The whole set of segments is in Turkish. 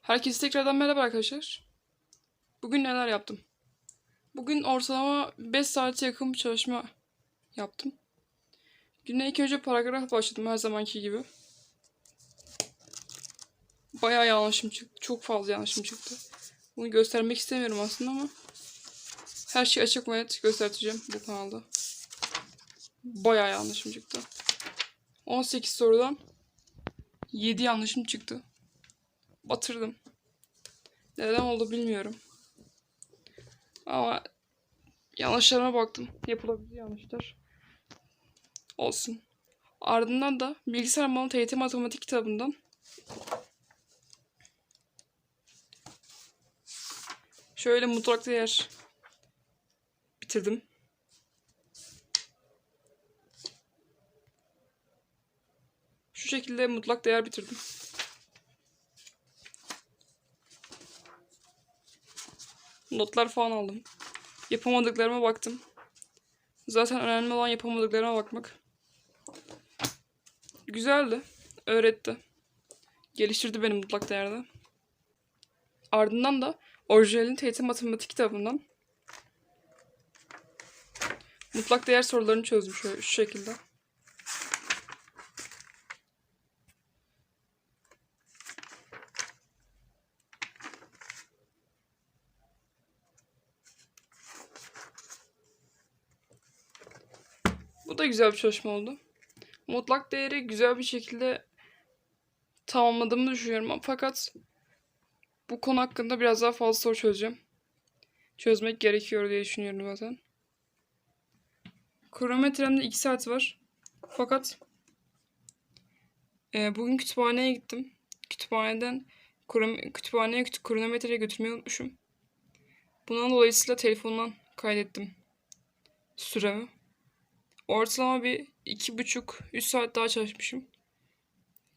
Herkese tekrardan merhaba arkadaşlar. Bugün neler yaptım? Bugün ortalama 5 saate yakın bir çalışma yaptım. Güne ilk önce paragraf başladım her zamanki gibi. Bayağı yanlışım çıktı. Çok fazla yanlışım çıktı. Bunu göstermek istemiyorum aslında ama her şey açık ve net göstereceğim bu kanalda. Bayağı yanlışım çıktı. 18 sorudan 7 yanlışım çıktı. Batırdım. Neden oldu bilmiyorum. Ama yanlışlarıma baktım. Yapılabilir yanlışlar. Olsun. Ardından da bilgisayar malı TYT matematik kitabından şöyle mutlak değer bitirdim. Şu şekilde mutlak değer bitirdim. Notlar falan aldım. Yapamadıklarıma baktım. Zaten önemli olan yapamadıklarıma bakmak. Güzeldi. Öğretti. Geliştirdi beni mutlak değerde. Ardından da orijinalin TYT matematik kitabından mutlak değer sorularını çözdüm şöyle, şu şekilde. Bu da güzel bir çalışma oldu. Mutlak değeri güzel bir şekilde tamamladığımı düşünüyorum. Fakat bu konu hakkında biraz daha fazla soru çözeceğim. Çözmek gerekiyor diye düşünüyorum zaten. Kronometremde 2 saat var. Fakat e, bugün kütüphaneye gittim. Kütüphaneden kütüphaneye küt- kronometreyi götürmeyi unutmuşum. Bundan dolayısıyla telefondan kaydettim süremi. Ortalama bir iki buçuk, üç saat daha çalışmışım.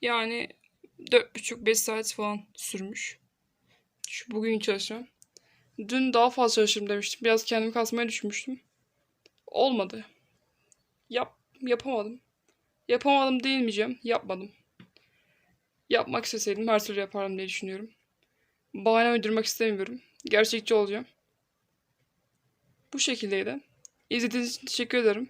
Yani dört buçuk, beş saat falan sürmüş. Şu bugün çalışmam. Dün daha fazla çalışırım demiştim. Biraz kendimi kasmaya düşünmüştüm. Olmadı. Yap, yapamadım. Yapamadım diyemeyeceğim. Yapmadım. Yapmak isteseydim her türlü yapardım diye düşünüyorum. Bahane uydurmak istemiyorum. Gerçekçi olacağım. Bu şekildeydi. İzlediğiniz için teşekkür ederim.